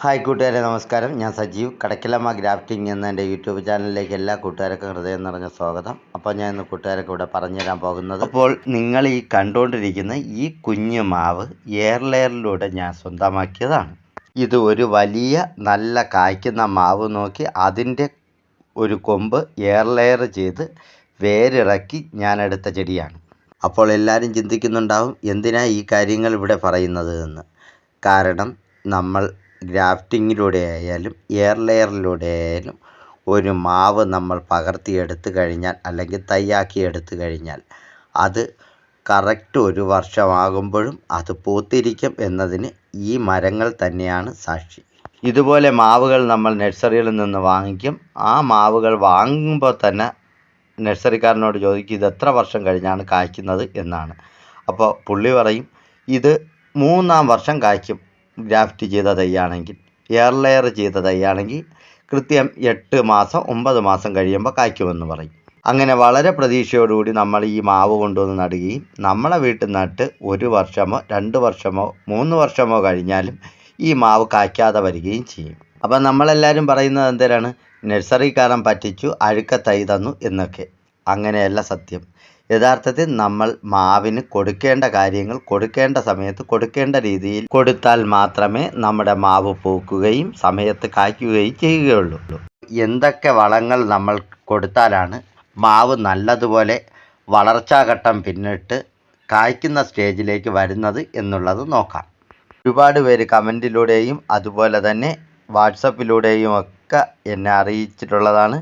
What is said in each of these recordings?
Hi കൂട്ടുകാരെ നമസ്കാരം. ഞാൻ സജീവ്. കടക്കിലമ്മ ഗ്രാഫ്റ്റിംഗ് എന്ന എന്റെ യൂട്യൂബ് ചാനലിലേക്ക് എല്ലാ കൂട്ടുകാർക്കും ഹൃദയം നിറഞ്ഞ സ്വാഗതം. അപ്പോൾ ഞാൻ ഇന്ന് കൂട്ടുകാരൊക്കെ ഇവിടെ പറഞ്ഞു തരാൻ പോകുന്നത്. അപ്പോൾ നിങ്ങൾ ഈ കണ്ടുകൊണ്ടിരിക്കുന്ന ഈ കുഞ്ഞു മാവ് എയർ ലെയറിലൂടെ ഞാൻ സ്വന്തമാക്കിയതാണ്. ഇത് ഒരു വലിയ നല്ല കായ്ക്കുന്ന മാവ് നോക്കി അതിന്റെ ഒരു കൊമ്പ് എയർ ലെയർ ചെയ്ത് വേരിറക്കി ഞാൻ എടുത്ത ചെടിയാണ്. അപ്പോൾ എല്ലാവരും ചിന്തിക്കുന്നുണ്ടാവും എന്തിനാ ഈ കാര്യങ്ങൾ ഇവിടെ പറയുന്നത് എന്ന്. കാരണം നമ്മൾ ഗ്രാഫ്റ്റിങ്ങിലൂടെ ആയാലും എയർ ലെയറിലൂടെ ആയാലും ഒരു മാവ് നമ്മൾ പകർത്തിയെടുത്തു കഴിഞ്ഞാൽ അല്ലെങ്കിൽ തയ്യാക്കി എടുത്തു കഴിഞ്ഞാൽ അത് കറക്റ്റ് ഒരു വർഷമാകുമ്പോഴും അത് പൂത്തിരിക്കും എന്നതിന് ഈ മരങ്ങൾ തന്നെയാണ് സാക്ഷി. ഇതുപോലെ മാവുകൾ നമ്മൾ നഴ്സറികളിൽ നിന്ന് വാങ്ങിക്കും. ആ മാവുകൾ വാങ്ങുമ്പോൾ തന്നെ നഴ്സറിക്കാരനോട് ചോദിക്കും ഇത് എത്ര വർഷം കഴിഞ്ഞാണ് കായ്ക്കുന്നത്? എന്നാണ്. അപ്പോൾ പുള്ളി പറയും ഇത് മൂന്നാം വർഷം കായ്ക്കും. ഗ്രാഫ്റ്റ് ചെയ്ത തൈയാണെങ്കിൽ എയർ ലെയർ ചെയ്ത തൈയാണെങ്കിൽ കൃത്യം എട്ട് മാസം ഒമ്പത് മാസം കഴിയുമ്പോൾ കായ്ക്കുമെന്ന് പറയും. അങ്ങനെ വളരെ പ്രതീക്ഷയോടുകൂടി നമ്മൾ ഈ മാവ് കൊണ്ടുവന്ന് നടുകയും നമ്മളെ വീട്ടിൽ നട്ട് ഒരു വർഷമോ രണ്ട് വർഷമോ മൂന്ന് വർഷമോ കഴിഞ്ഞാലും ഈ മാവ് കായ്ക്കാതെ വരികയും ചെയ്യും. അപ്പം നമ്മളെല്ലാവരും പറയുന്നത് എന്തേലാണ് നഴ്സറിക്കാരൻ പറ്റിച്ചു അഴുക്ക തൈ തന്നു എന്നൊക്കെ. അങ്ങനെയല്ല സത്യം. യഥാർത്ഥത്തിൽ നമ്മൾ മാവിന് കൊടുക്കേണ്ട കാര്യങ്ങൾ കൊടുക്കേണ്ട സമയത്ത് കൊടുക്കേണ്ട രീതിയിൽ കൊടുത്താൽ മാത്രമേ നമ്മുടെ മാവ് പൂക്കുകയും സമയത്ത് കായ്ക്കുകയും ചെയ്യുകയുള്ളൂ. എന്തൊക്കെ വളങ്ങൾ നമ്മൾ കൊടുത്താലാണ് മാവ് നല്ലതുപോലെ വളർച്ചാഘട്ടം പിന്നിട്ട് കായ്ക്കുന്ന സ്റ്റേജിലേക്ക് വരുന്നത് എന്നുള്ളത് നോക്കാം. ഒരുപാട് പേര് കമന്റിലൂടെയും അതുപോലെ തന്നെ വാട്സപ്പിലൂടെയും ഒക്കെ എന്നെ അറിയിച്ചിട്ടുള്ളതാണ്.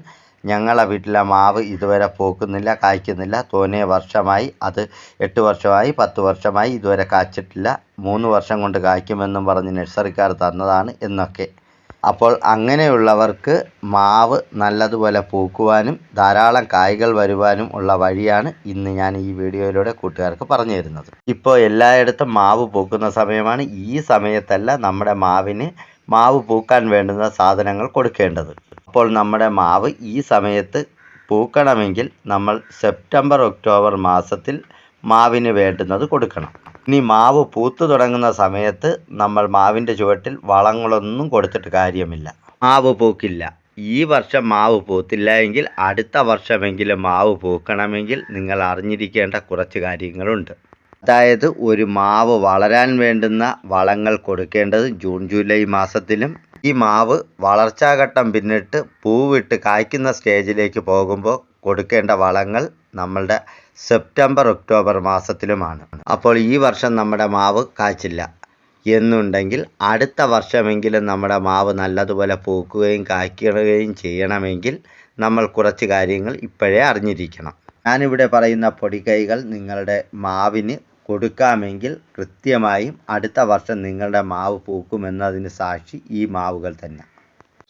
ഞങ്ങളെ വീട്ടിലെ മാവ് ഇതുവരെ പൂക്കുന്നില്ല കായ്ക്കുന്നില്ല. തോനെ വർഷമായി അത് എട്ട് വർഷമായി പത്ത് വർഷമായി ഇതുവരെ കായ്ച്ചിട്ടില്ല മൂന്ന് വർഷം കൊണ്ട് കായ്ക്കുമെന്നും പറഞ്ഞ് നഴ്സറിക്കാർ തന്നതാണ് എന്നൊക്കെ. അപ്പോൾ അങ്ങനെയുള്ളവർക്ക് മാവ് നല്ലതുപോലെ പൂക്കുവാനും ധാരാളം കായ്കൾ വരുവാനും ഉള്ള വഴിയാണ് ഇന്ന് ഞാൻ ഈ വീഡിയോയിലൂടെ കൂട്ടുകാർക്ക് പറഞ്ഞു തരുന്നത്. ഇപ്പോൾ എല്ലായിടത്തും മാവ് പൂക്കുന്ന സമയമാണ്. ഈ സമയത്തല്ല നമ്മുടെ മാവിന് മാവ് പൂക്കാൻ വേണ്ടുന്ന സാധനങ്ങൾ കൊടുക്കേണ്ടത്. അപ്പോൾ നമ്മുടെ മാവ് ഈ സമയത്ത് പൂക്കണമെങ്കിൽ നമ്മൾ സെപ്റ്റംബർ ഒക്ടോബർ മാസത്തിൽ മാവിന് വേണ്ടുന്നത് കൊടുക്കണം. ഇനി മാവ് പൂത്തു തുടങ്ങുന്ന സമയത്ത് നമ്മൾ മാവിന്റെ ചുവട്ടിൽ വളങ്ങളൊന്നും കൊടുത്തിട്ട് കാര്യമില്ല. മാവ് പൂക്കില്ല. ഈ വർഷം മാവ് പൂത്തില്ല എങ്കിൽ അടുത്ത വർഷമെങ്കിലും മാവ് പൂക്കണമെങ്കിൽ നിങ്ങൾ അറിഞ്ഞിരിക്കേണ്ട കുറച്ച് കാര്യങ്ങളുണ്ട്. അതായത് ഒരു മാവ് വളരാൻ വേണ്ടുന്ന വളങ്ങൾ കൊടുക്കേണ്ടത് ജൂൺ ജൂലൈ മാസത്തിലും. ഈ മാവ് വളർച്ചാഘട്ടം പിന്നിട്ട് പൂവിട്ട് കായ്ക്കുന്ന സ്റ്റേജിലേക്ക് പോകുമ്പോൾ കൊടുക്കേണ്ട വളങ്ങൾ നമ്മളുടെ സെപ്റ്റംബർ ഒക്ടോബർ മാസത്തിലുമാണ്. അപ്പോൾ ഈ വർഷം നമ്മുടെ മാവ് കായ്ച്ചില്ല. എന്നുണ്ടെങ്കിൽ അടുത്ത വർഷമെങ്കിലും നമ്മുടെ മാവ് നല്ലതുപോലെ പൂക്കുകയും കായ്ക്കുകയും ചെയ്യണമെങ്കിൽ നമ്മൾ കുറച്ച് കാര്യങ്ങൾ ഇപ്പോഴേ അറിഞ്ഞിരിക്കണം. ഞാനിവിടെ പറയുന്ന പൊടിക്കൈകൾ നിങ്ങളുടെ മാവിന് കൊടുക്കാമെങ്കിൽ കൃത്യമായും അടുത്ത വർഷം നിങ്ങളുടെ മാവ് പൂക്കുമെന്നതിന് സാക്ഷി ഈ മാവുകൾ തന്നെ.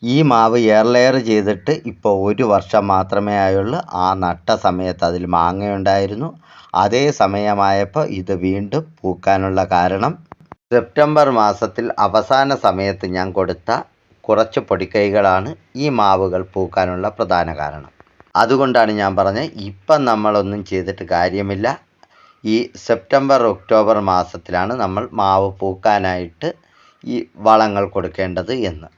ഈ മാവ് എയർ ലെയർ ചെയ്തിട്ട് ഇപ്പോൾ ഒരു വർഷം മാത്രമേ ആയുള്ളൂ. ആ നട്ട സമയത്ത് അതിൽ മാങ്ങയുണ്ടായിരുന്നു. അതേ സമയമായപ്പോൾ ഇത് വീണ്ടും പൂക്കാനുള്ള കാരണം സെപ്റ്റംബർ മാസത്തിൽ അവസാന സമയത്ത് ഞാൻ കൊടുത്ത കുറച്ച് പൊടിക്കൈകളാണ് ഈ മാവുകൾ പൂക്കാനുള്ള പ്രധാന കാരണം. അതുകൊണ്ടാണ് ഞാൻ പറഞ്ഞത് ഇപ്പം നമ്മളൊന്നും ചെയ്തിട്ട് കാര്യമില്ല. ഈ സെപ്റ്റംബർ ഒക്ടോബർ മാസത്തിലാണ് നമ്മൾ മാവ് പൂക്കാനായിട്ട് ഈ വളങ്ങൾ കൊടുക്കേണ്ടത് എന്ന്.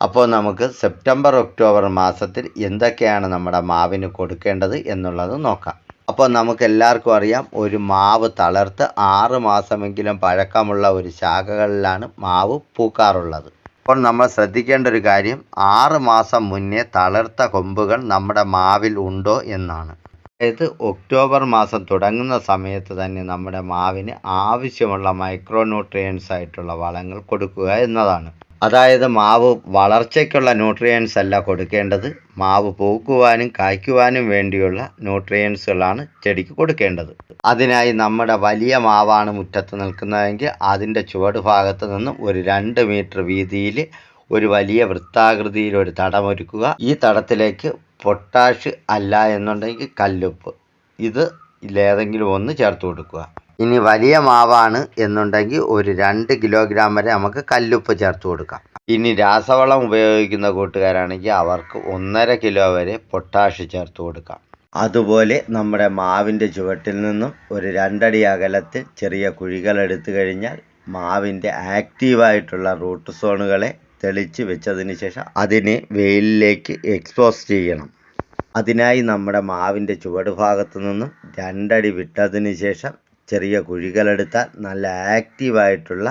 അപ്പോൾ നമുക്ക് സെപ്റ്റംബർ ഒക്ടോബർ മാസത്തിൽ എന്തൊക്കെയാണ് നമ്മുടെ മാവിന് കൊടുക്കേണ്ടത് എന്നുള്ളത് നോക്കാം. അപ്പോൾ നമുക്ക് എല്ലാവർക്കും അറിയാം ഒരു മാവ് തളർത്ത് ആറ് മാസമെങ്കിലും പഴക്കമുള്ള ഒരു ശാഖകളിലാണ് മാവ് പൂക്കാറുള്ളത്. അപ്പോൾ നമ്മൾ ശ്രദ്ധിക്കേണ്ട ഒരു കാര്യം ആറ് മാസം മുന്നേ തളർത്ത കൊമ്പുകൾ നമ്മുടെ മാവിൽ ഉണ്ടോ എന്നാണ്. അതായത് ഒക്ടോബർ മാസം തുടങ്ങുന്ന സമയത്ത് തന്നെ നമ്മുടെ മാവിന് ആവശ്യമുള്ള മൈക്രോ ന്യൂട്രിയൻസ് ആയിട്ടുള്ള വളങ്ങൾ കൊടുക്കുക എന്നതാണ്. അതായത് മാവ് വളർച്ചയ്ക്കുള്ള ന്യൂട്രിയൻസ് അല്ല കൊടുക്കേണ്ടത്. മാവ് പൂക്കുവാനും കായ്ക്കുവാനും വേണ്ടിയുള്ള ന്യൂട്രിയൻസുകളാണ് ചെടിക്ക് കൊടുക്കേണ്ടത്. അതിനായി നമ്മുടെ വലിയ മാവാണ് മുറ്റത്ത് നിൽക്കുന്നതെങ്കിൽ അതിന്റെ ചുവട് ഭാഗത്ത് നിന്ന് ഒരു രണ്ട് മീറ്റർ വീതിയിൽ ഒരു വലിയ വൃത്താകൃതിയിൽ ഒരു തടമൊരുക്കുക. ഈ തടത്തിലേക്ക് പൊട്ടാഷ് അല്ല എന്നുണ്ടെങ്കിൽ കല്ലുപ്പ്. ഇത് ഇതിലേതെങ്കിലും ഒന്ന് ചേർത്ത് കൊടുക്കുക. ഇനി വലിയ മാവാണ് എന്നുണ്ടെങ്കിൽ ഒരു രണ്ട് കിലോഗ്രാം വരെ നമുക്ക് കല്ലുപ്പ് ചേർത്ത് കൊടുക്കാം. ഇനി രാസവളം ഉപയോഗിക്കുന്ന കൂട്ടുകാരാണെങ്കിൽ അവർക്ക് ഒന്നര കിലോ വരെ പൊട്ടാഷ് ചേർത്ത് കൊടുക്കാം. അതുപോലെ നമ്മുടെ മാവിന്റെ ചുവട്ടിൽ നിന്നും ഒരു രണ്ടടി അകലത്തിൽ ചെറിയ കുഴികൾ എടുത്തു കഴിഞ്ഞാൽ മാവിന്റെ ആക്റ്റീവായിട്ടുള്ള റൂട്ട് സോണുകളെ തെളിച്ച് വെച്ചതിന് ശേഷം അതിനെ വെയിലിലേക്ക് എക്സ്പോസ് ചെയ്യണം. അതിനായി നമ്മുടെ മാവിന്റെ ചുവട് ഭാഗത്തു നിന്നും രണ്ടടി വിട്ടതിന് ശേഷം ചെറിയ കുഴികളെടുത്താൽ നല്ല ആക്റ്റീവായിട്ടുള്ള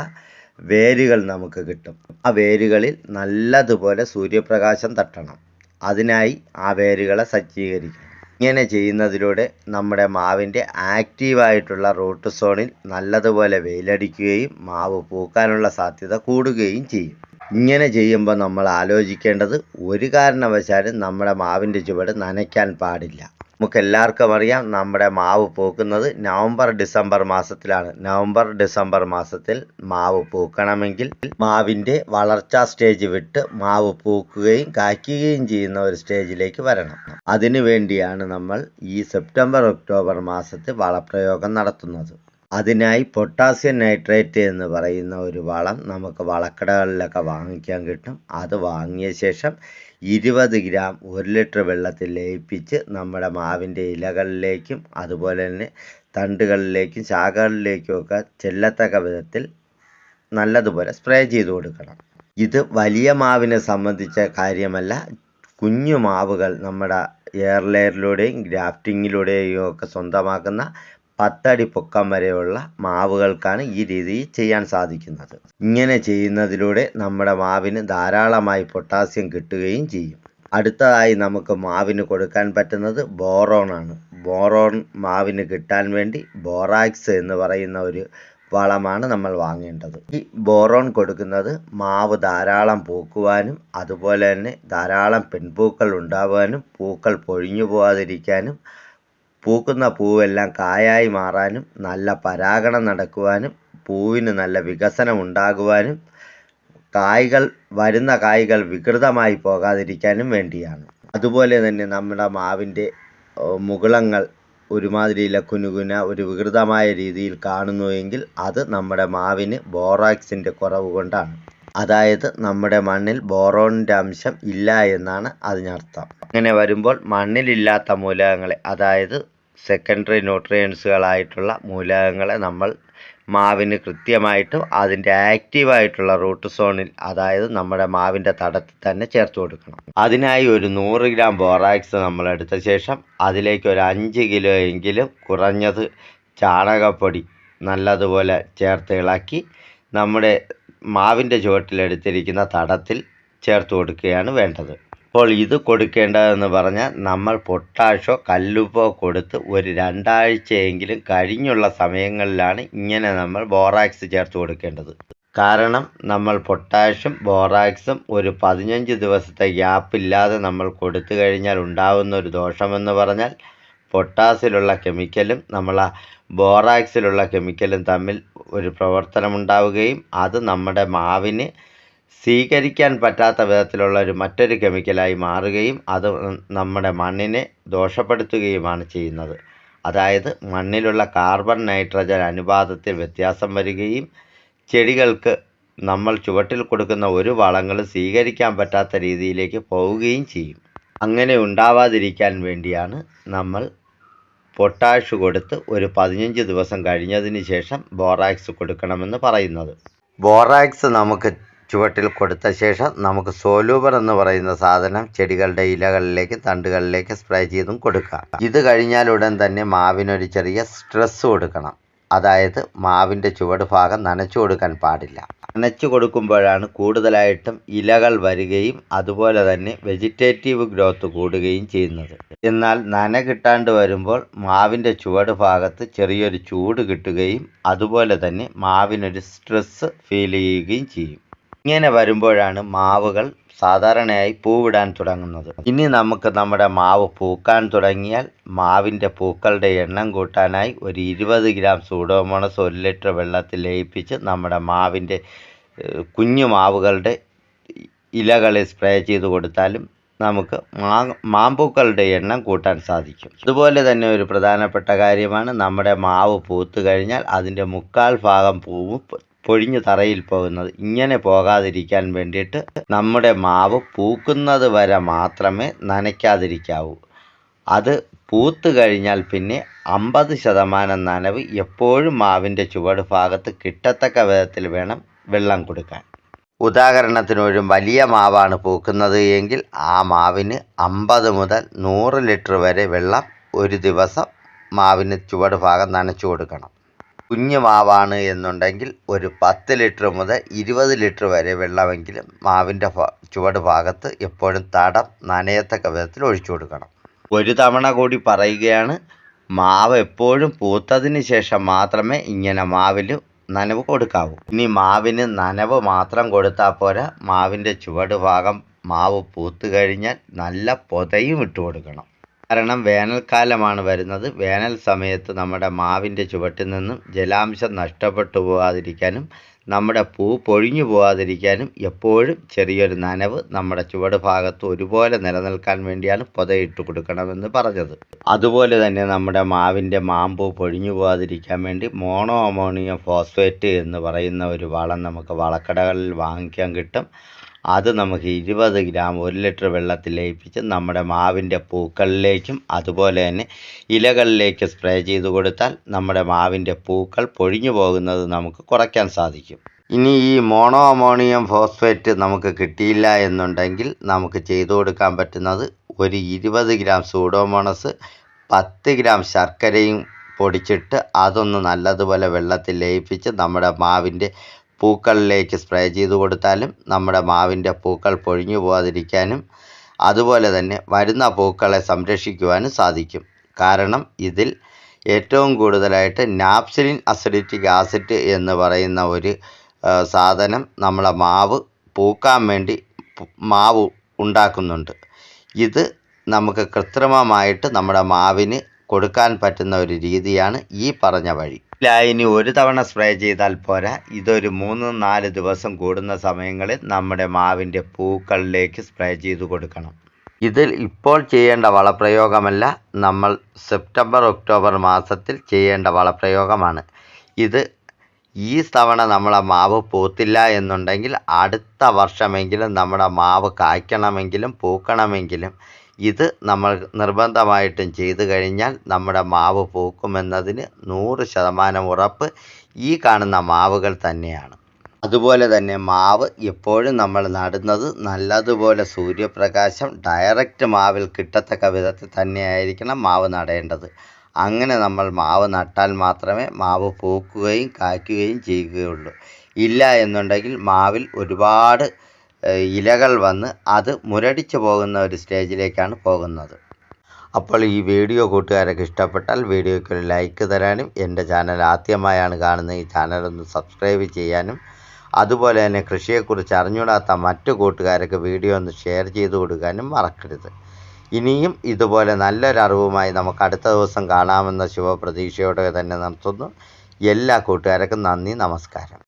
വേരുകൾ നമുക്ക് കിട്ടും. ആ വേരുകളിൽ നല്ലതുപോലെ സൂര്യപ്രകാശം തട്ടണം. അതിനായി ആ വേരുകളെ സജ്ജീകരിക്കണം. ഇങ്ങനെ ചെയ്യുന്നതിലൂടെ നമ്മുടെ മാവിന്റെ ആക്റ്റീവായിട്ടുള്ള റൂട്ട് സോണിൽ നല്ലതുപോലെ വെയിലടിക്കുകയും മാവ് പൂക്കാനുള്ള സാധ്യത കൂടുകയും ചെയ്യും. ഇങ്ങനെ ചെയ്യുമ്പോൾ നമ്മൾ ആലോചിക്കേണ്ടത് ഒരു കാരണവശാലും നമ്മുടെ മാവിന്റെ ചുവട് നനയ്ക്കാൻ പാടില്ല. നമുക്ക് എല്ലാവർക്കും അറിയാം നമ്മുടെ മാവ് പൂക്കുന്നത് നവംബർ ഡിസംബർ മാസത്തിലാണ്. നവംബർ ഡിസംബർ മാസത്തിൽ മാവ് പൂക്കണമെങ്കിൽ മാവിന്റെ വളർച്ചാ സ്റ്റേജ് വിട്ട് മാവ് പൂക്കുകയും കായ്ക്കുകയും ചെയ്യുന്ന ഒരു സ്റ്റേജിലേക്ക് വരണം. അതിനു വേണ്ടിയാണ് നമ്മൾ ഈ സെപ്റ്റംബർ ഒക്ടോബർ മാസത്തിൽ വളപ്രയോഗം നടത്തുന്നത്. അതിനായി പൊട്ടാസ്യം നൈട്രേറ്റ് എന്ന് പറയുന്ന ഒരു വളം നമുക്ക് വളക്കടകളിലൊക്കെ വാങ്ങിക്കാൻ കിട്ടും. അത് വാങ്ങിയ ശേഷം ഇരുപത് ഗ്രാം ഒരു ലിറ്റർ വെള്ളത്തിൽ ലയിപ്പിച്ച് നമ്മുടെ മാവിന്റെ ഇലകളിലേക്കും അതുപോലെ തന്നെ തണ്ടുകളിലേക്കും ശാഖകളിലേക്കുമൊക്കെ ചെല്ലത്തക്ക വിധത്തിൽ നല്ലതുപോലെ സ്പ്രേ ചെയ്ത് കൊടുക്കണം. ഇത് വലിയ മാവിനെ സംബന്ധിച്ച കാര്യമല്ല. കുഞ്ഞു മാവുകൾ നമ്മുടെ എയർ ലെയറിലൂടെയും ഗ്രാഫ്റ്റിങ്ങിലൂടെയും ഒക്കെ സ്വന്തമാക്കുന്ന പത്തടി പൊക്കം വരെയുള്ള മാവുകൾക്കാണ് ഈ രീതിയിൽ ചെയ്യാൻ സാധിക്കുന്നത്. ഇങ്ങനെ ചെയ്യുന്നതിലൂടെ നമ്മുടെ മാവിന് ധാരാളമായി പൊട്ടാസ്യം കിട്ടുകയും ചെയ്യും. അടുത്തതായി നമുക്ക് മാവിന് കൊടുക്കാൻ പറ്റുന്നത് ബോറോൺ ആണ്. ബോറോൺ മാവിന് കിട്ടാൻ വേണ്ടി ബോറാക്സ് എന്ന് പറയുന്ന ഒരു വളമാണ് നമ്മൾ വാങ്ങേണ്ടത്. ഈ ബോറോൺ കൊടുക്കുന്നത് മാവ് ധാരാളം പൂക്കുവാനും അതുപോലെ തന്നെ ധാരാളം പെൺപൂക്കൾ ഉണ്ടാവാനും പൂക്കൾ പൊഴിഞ്ഞു പോകാതിരിക്കാനും പൂക്കുന്ന പൂവെല്ലാം കായായി മാറാനും നല്ല പരാഗണം നടക്കുവാനും പൂവിന് നല്ല വികസനം ഉണ്ടാകുവാനും കായ്കൾ വരുന്ന കായ്കൾ വികൃതമായി പോകാതിരിക്കാനും വേണ്ടിയാണ്. അതുപോലെ തന്നെ നമ്മുടെ മാവിന്റെ മുകുളങ്ങൾ ഒരുമാതിരി ലക്കുനുകുന ഒരു വികൃതമായ രീതിയിൽ കാണുന്നുവെങ്കിൽ അത് നമ്മുടെ മാവിന് ബോറാക്സിന്റെ കുറവ് കൊണ്ടാണ്. അതായത് നമ്മുടെ മണ്ണിൽ ബോറോണിന്റെ അംശം ഇല്ല എന്നാണ് അതിനർത്ഥം. അങ്ങനെ വരുമ്പോൾ മണ്ണിലില്ലാത്ത മൂലകങ്ങളെ അതായത് സെക്കൻഡറി ന്യൂട്രിയൻസുകളായിട്ടുള്ള മൂലകങ്ങളെ നമ്മൾ മാവിന് കൃത്യമായിട്ടും അതിന്റെ ആക്റ്റീവായിട്ടുള്ള റൂട്ട് സോണിൽ അതായത് നമ്മുടെ മാവിന്റെ തടത്തിൽ തന്നെ ചേർത്ത് കൊടുക്കണം. അതിനായി ഒരു നൂറ് ഗ്രാം ബോറാക്സ് നമ്മൾ എടുത്ത ശേഷം അതിലേക്ക് ഒരു അഞ്ച് കിലോ എങ്കിലും കുറഞ്ഞത് ചാണകപ്പൊടി നല്ലതുപോലെ ചേർത്ത് ഇളക്കി നമ്മുടെ മാവിന്റെ ചുവട്ടിലെടുത്തിരിക്കുന്ന തടത്തിൽ ചേർത്ത് കൊടുക്കുകയാണ് വേണ്ടത്. അപ്പോൾ ഇത് കൊടുക്കേണ്ടതെന്ന് പറഞ്ഞാൽ നമ്മൾ പൊട്ടാഷോ കല്ലുപ്പോ കൊടുത്ത് ഒരു രണ്ടാഴ്ചയെങ്കിലും കഴിഞ്ഞുള്ള സമയങ്ങളിലാണ് ഇങ്ങനെ നമ്മൾ ബോറാക്സ് ചേർത്ത് കൊടുക്കേണ്ടത്. കാരണം നമ്മൾ പൊട്ടാഷും ബോറാക്സും ഒരു പതിനഞ്ച് ദിവസത്തെ ഗ്യാപ്പില്ലാതെ നമ്മൾ കൊടുത്തു കഴിഞ്ഞാൽ ഉണ്ടാകുന്ന ഒരു ദോഷമെന്ന് പറഞ്ഞാൽ പൊട്ടാസിലുള്ള കെമിക്കലും നമ്മൾ ആ ബോറാക്സിലുള്ള കെമിക്കലും തമ്മിൽ ഒരു പ്രവർത്തനമുണ്ടാവുകയും അത് നമ്മുടെ മാവിന് സ്വീകരിക്കാൻ പറ്റാത്ത വിധത്തിലുള്ള ഒരു മറ്റൊരു കെമിക്കലായി മാറുകയും അത് നമ്മുടെ മണ്ണിനെ ദോഷപ്പെടുത്തുകയുമാണ് ചെയ്യുന്നത്. അതായത് മണ്ണിലുള്ള കാർബൺ നൈട്രജൻ അനുപാതത്തിൽ വ്യത്യാസം വരികയും ചെടികൾക്ക് നമ്മൾ ചുവട്ടിൽ കൊടുക്കുന്ന ഒരു വളങ്ങളും സ്വീകരിക്കാൻ പറ്റാത്ത രീതിയിലേക്ക് പോവുകയും ചെയ്യും. അങ്ങനെ ഉണ്ടാവാതിരിക്കാൻ വേണ്ടിയാണ് നമ്മൾ പൊട്ടാഷ് കൊടുത്ത് ഒരു പതിനഞ്ച് ദിവസം കഴിഞ്ഞതിന് ശേഷം ബോറാക്സ് കൊടുക്കണമെന്ന് പറയുന്നത്. ബോറാക്സ് നമുക്ക് ചുവട്ടിൽ കൊടുത്ത ശേഷം നമുക്ക് സോലൂബർ എന്ന് പറയുന്ന സാധനം ചെടികളുടെ ഇലകളിലേക്ക് തണ്ടുകളിലേക്ക് സ്പ്രേ ചെയ്തും കൊടുക്കാം. ഇത് കഴിഞ്ഞാൽ ഉടൻ തന്നെ മാവിനൊരു ചെറിയ സ്ട്രെസ് കൊടുക്കണം. അതായത് മാവിന്റെ ചുവട് ഭാഗം നനച്ചു കൊടുക്കാൻ പാടില്ല. നനച്ചു കൊടുക്കുമ്പോഴാണ് കൂടുതലായിട്ടും ഇലകൾ വരികയും അതുപോലെ തന്നെ വെജിറ്റേറ്റീവ് ഗ്രോത്ത് കൂടുകയും ചെയ്യുന്നത്. എന്നാൽ നന കിട്ടാണ്ട് വരുമ്പോൾ മാവിന്റെ ചുവട് ഭാഗത്ത് ചെറിയൊരു ചൂട് കിട്ടുകയും അതുപോലെ തന്നെ മാവിനൊരു സ്ട്രെസ് ഫീൽ ചെയ്യുകയും ചെയ്യും. ഇങ്ങനെ വരുമ്പോഴാണ് മാവുകൾ സാധാരണയായി പൂവിടാൻ തുടങ്ങുന്നത്. ഇനി നമുക്ക് നമ്മുടെ മാവ് പൂക്കാൻ തുടങ്ങിയാൽ മാവിന്റെ പൂക്കളുടെ എണ്ണം കൂട്ടാനായി ഒരു ഇരുപത് ഗ്രാം സൂഡോമോണസ് ഒരു ലിറ്റർ വെള്ളത്തിൽ ലയിപ്പിച്ച് നമ്മുടെ മാവിന്റെ കുഞ്ഞു മാവുകളുടെ ഇലകളെ സ്പ്രേ ചെയ്ത് കൊടുത്താലും നമുക്ക് മാ മാമ്പൂക്കളുടെ എണ്ണം കൂട്ടാൻ സാധിക്കും. അതുപോലെ തന്നെ ഒരു പ്രധാനപ്പെട്ട കാര്യമാണ് നമ്മുടെ മാവ് പൂത്ത് കഴിഞ്ഞാൽ അതിന്റെ മുക്കാൽ ഭാഗം പൂവും പൊഴിഞ്ഞ് തറയിൽ പോകുന്നത്. ഇങ്ങനെ പോകാതിരിക്കാൻ വേണ്ടിയിട്ട് നമ്മുടെ മാവ് പൂക്കുന്നത് വരെ മാത്രമേ നനയ്ക്കാതിരിക്കാവൂ. അത് പൂത്ത് കഴിഞ്ഞാൽ പിന്നെ അമ്പത് ശതമാനം നനവ് എപ്പോഴും മാവിന്റെ ചുവട് ഭാഗത്ത് കിട്ടത്തക്ക വിധത്തിൽ വേണം വെള്ളം കൊടുക്കാൻ. ഉദാഹരണത്തിന് ഒരു വലിയ മാവാണ് പൂക്കുന്നത് എങ്കിൽ ആ മാവിന് അമ്പത് മുതൽ നൂറ് ലിറ്റർ വരെ വെള്ളം ഒരു ദിവസം മാവിന് ചുവട് ഭാഗം നനച്ചു കൊടുക്കണം. കുഞ്ഞു മാവാണ് എന്നുണ്ടെങ്കിൽ ഒരു പത്ത് ലിറ്റർ മുതൽ ഇരുപത് ലിറ്റർ വരെ വെള്ളമെങ്കിലും മാവിന്റെ ചുവട് ഭാഗത്ത് എപ്പോഴും തടം നനയത്തക്ക വിധത്തിൽ ഒഴിച്ചു കൊടുക്കണം. ഒരു തവണ കൂടി പറയുകയാണ് മാവ് എപ്പോഴും പൂത്തതിന് ശേഷം മാത്രമേ ഇങ്ങനെ മാവിൽ നനവ് കൊടുക്കാവൂ. ഇനി മാവിന് നനവ് മാത്രം കൊടുത്താൽ പോരാ. മാവിന്റെ ചുവട് ഭാഗം മാവ് പൂത്ത് കഴിഞ്ഞാൽ നല്ല പൊതയും ഇട്ട് കൊടുക്കണം. കാരണം വേനൽക്കാലമാണ് വരുന്നത്. വേനൽ സമയത്ത് നമ്മുടെ മാവിന്റെ ചുവട്ടിൽ നിന്നും ജലാംശം നഷ്ടപ്പെട്ടു പോകാതിരിക്കാനും നമ്മുടെ പൂ പൊഴിഞ്ഞു പോകാതിരിക്കാനും എപ്പോഴും ചെറിയൊരു നനവ് നമ്മുടെ ചുവട് ഭാഗത്ത് ഒരുപോലെ നിലനിൽക്കാൻ വേണ്ടിയാണ് പൊതയിട്ട് കൊടുക്കണമെന്ന് പറഞ്ഞത്. അതുപോലെ തന്നെ നമ്മുടെ മാവിന്റെ മാമ്പൂ പൊഴിഞ്ഞു പോകാതിരിക്കാൻ വേണ്ടി മോണോ അമോണിയം ഫോസ്ഫേറ്റ് എന്ന് പറയുന്ന ഒരു വളം നമുക്ക് വളക്കടകളിൽ വാങ്ങിക്കാൻ കിട്ടും. അത് നമുക്ക് ഇരുപത് ഗ്രാം ഒരു ലിറ്റർ വെള്ളത്തിൽ ലയിപ്പിച്ച് നമ്മുടെ മാവിന്റെ പൂക്കളിലേക്കും അതുപോലെ തന്നെ ഇലകളിലേക്ക് സ്പ്രേ ചെയ്ത് കൊടുത്താൽ നമ്മുടെ മാവിന്റെ പൂക്കൾ പൊഴിഞ്ഞു പോകുന്നത് നമുക്ക് കുറയ്ക്കാൻ സാധിക്കും. ഇനി ഈ മോണോ അമോണിയം ഫോസ്ഫേറ്റ് നമുക്ക് കിട്ടിയില്ല എന്നുണ്ടെങ്കിൽ നമുക്ക് ചെയ്തു കൊടുക്കാൻ പറ്റുന്നത് ഒരു ഇരുപത് ഗ്രാം സൂഡോമോണസ് പത്ത് ഗ്രാം ശർക്കരയും പൊടിച്ചിട്ട് അതൊന്ന് നല്ലതുപോലെ വെള്ളത്തിൽ ലയിപ്പിച്ച് നമ്മുടെ മാവിന്റെ പൂക്കളിലേക്ക് സ്പ്രേ ചെയ്തു കൊടുത്താലും നമ്മുടെ മാവിന്റെ പൂക്കൾ പൊഴിഞ്ഞു പോകാതിരിക്കാനും അതുപോലെ തന്നെ വരുന്ന പൂക്കളെ സംരക്ഷിക്കുവാനും സാധിക്കും. കാരണം ഇതിൽ ഏറ്റവും കൂടുതലായിട്ട് നാപ്സിലിൻ അസിഡിറ്റിക് ആസിഡ് എന്ന് പറയുന്ന ഒരു സാധനം നമ്മളെ മാവ് പൂക്കാൻ വേണ്ടി മാവ് ഉണ്ടാക്കുന്നുണ്ട്. ഇത് നമുക്ക് കൃത്രിമമായിട്ട് നമ്മുടെ മാവിന് കൊടുക്കാൻ പറ്റുന്ന ഒരു രീതിയാണ് ഈ പറഞ്ഞ വഴി. ലൈനി ഒരു തവണ സ്പ്രേ ചെയ്താൽ പോരാ. ഇതൊരു മൂന്ന് നാല് ദിവസം കൂടുന്ന സമയങ്ങളിൽ നമ്മുടെ മാവിന്റെ പൂക്കളിലേക്ക് സ്പ്രേ ചെയ്തു കൊടുക്കണം. ഇതിൽ ഇപ്പോൾ ചെയ്യേണ്ട വളപ്രയോഗമല്ല നമ്മൾ സെപ്റ്റംബർ ഒക്ടോബർ മാസത്തിൽ ചെയ്യേണ്ട വളപ്രയോഗമാണ്. ഇത് ഈ തവണ നമ്മളെ മാവ് പൂത്തില്ല എന്നുണ്ടെങ്കിൽ അടുത്ത വർഷമെങ്കിലും നമ്മുടെ മാവ് കായ്ക്കണമെങ്കിലും പൂക്കണമെങ്കിലും ഇത് നമ്മൾ നിർബന്ധമായിട്ടും ചെയ്തു കഴിഞ്ഞാൽ നമ്മുടെ മാവ് പൂക്കുമെന്നതിന് നൂറ് ശതമാനം ഉറപ്പ് ഈ കാണുന്ന മാവുകൾ തന്നെയാണ്. അതുപോലെ തന്നെ മാവ് എപ്പോഴും നമ്മൾ നടുന്നത് നല്ലതുപോലെ സൂര്യപ്രകാശം ഡയറക്റ്റ് മാവിൽ കിട്ടത്തക്ക വിധത്തിൽ തന്നെയായിരിക്കണം മാവ് നടേണ്ടത്. അങ്ങനെ നമ്മൾ മാവ് നട്ടാൽ മാത്രമേ മാവ് പൂക്കുകയും കായ്ക്കുകയും ചെയ്യുകയുള്ളൂ. ഇല്ല എന്നുണ്ടെങ്കിൽ മാവിൽ ഒരുപാട് ഇലകൾ വന്ന് അത് മുരടിച്ചു പോകുന്ന ഒരു സ്റ്റേജിലേക്കാണ് പോകുന്നത്. അപ്പോൾ ഈ വീഡിയോ കൂട്ടുകാരൊക്കെ ഇഷ്ടപ്പെട്ടാൽ വീഡിയോയ്ക്ക് ഒരു ലൈക്ക് തരാനും എന്റെ ചാനൽ ആദ്യമായാണ് കാണുന്നത് ഈ ചാനൽ ഒന്ന് സബ്സ്ക്രൈബ് ചെയ്യാനും അതുപോലെ തന്നെ കൃഷിയെക്കുറിച്ച് അറിഞ്ഞൂടാത്ത മറ്റു കൂട്ടുകാരൊക്കെ വീഡിയോ ഒന്ന് ഷെയർ ചെയ്ത് കൊടുക്കാനും മറക്കരുത്. ഇനിയും ഇതുപോലെ നല്ലൊരു അറിവുമായി നമുക്ക് അടുത്ത ദിവസം കാണാമെന്ന ശുഭപ്രതീക്ഷയോടെ തന്നെ നടത്തുന്നു എല്ലാ കൂട്ടുകാർക്കും നന്ദി നമസ്കാരം.